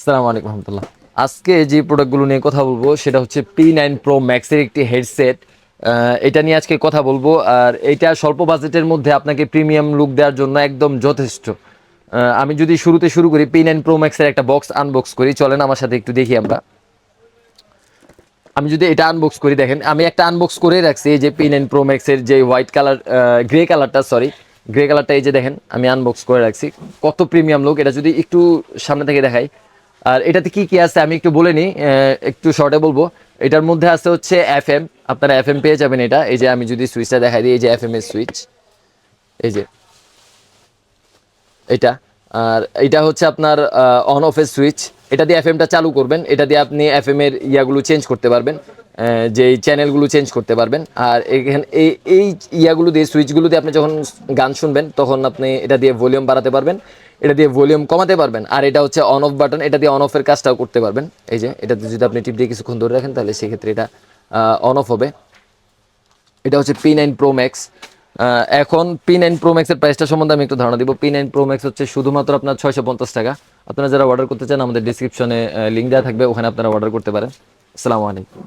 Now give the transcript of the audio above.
আসসালামু আলাইকুম রহমতুল্লাহ। আজকে যে প্রোডাক্টগুলো নিয়ে কথা বলব, সেটা হচ্ছে পি নাইন প্রো ম্যাক্সের একটি হেডসেট এটা নিয়ে আজকে কথা বলব, আর এটা স্বল্প বাজেটের মধ্যে আপনাকে প্রিমিয়াম লুক দেওয়ার জন্য একদম যথেষ্ট। আমি যদি শুরুতে শুরু করি পি নাইন প্রো ম্যাক্সের একটা বক্স আনবক্স করি, চলেন আমার সাথে একটু দেখি আমরা। আমি যদি এটা আনবক্স করি, দেখেন, আমি একটা আনবক্স করে রাখছি, এই যে পি নাইন প্রো ম্যাক্সের যে হোয়াইট কালার গ্রে কালারটা সরি গ্রে কালারটা এই যে দেখেন, আমি আনবক্স করে রাখছি। কত প্রিমিয়াম লোক এটা যদি একটু সামনে থেকে দেখাই আর এটাতে কি কি আছে আমি একটু বলে নিই একটু শর্টে বলব। এটার মধ্যে আছে হচ্ছে এফ এম আপনারা এফ এম পেয়ে যাবেন এটা। এই যে আমি যদি সুইচটা দেখাই দিই, এই যে এফ এম এর সুইচ এই যে এটা। আর এটা হচ্ছে আপনার অন অফের সুইচ এটা দিয়ে এফএমটা চালু করবেন। এটা দিয়ে আপনি এফএম এর ইয়াগুলো চেঞ্জ করতে পারবেন। যে চ্যানেলগুলো চেঞ্জ করতে পারবেন। আর এখানে এই এই ইয়াগুলো দিয়ে সুইচগুলো দিয়ে আপনি যখন গান শুনবেন, তখন আপনি এটা দিয়ে ভলিউম বাড়াতে পারবেন, এটা দিয়ে ভলিউম কমাতে পারবেন, আর এটা হচ্ছে অন অফ বাটন এটা দিয়ে অন অফের কাজটাও করতে পারবেন। এই যে, এটাতে যদি আপনি টিপ দিয়ে কিছুক্ষণ ধরে রাখেন, তাহলে সেক্ষেত্রে এটা অন অফ হবে। এটা হচ্ছে পি নাইন প্রো ম্যাক্স এখন পি নাইন প্রো ম্যাক্সের প্রাইসটা সম্বন্ধে আমি একটু ধারণা দিব। পি নাইন প্রো ম্যাক্স হচ্ছে শুধুমাত্র আপনার ছয়শো পঞ্চাশ টাকা। আপনারা যারা অর্ডার করতে চান, আমাদের ডিসক্রিপশনে লিঙ্ক দেওয়া থাকবে, ওখানে আপনারা অর্ডার করতে পারেন। আসসালামু আলাইকুম।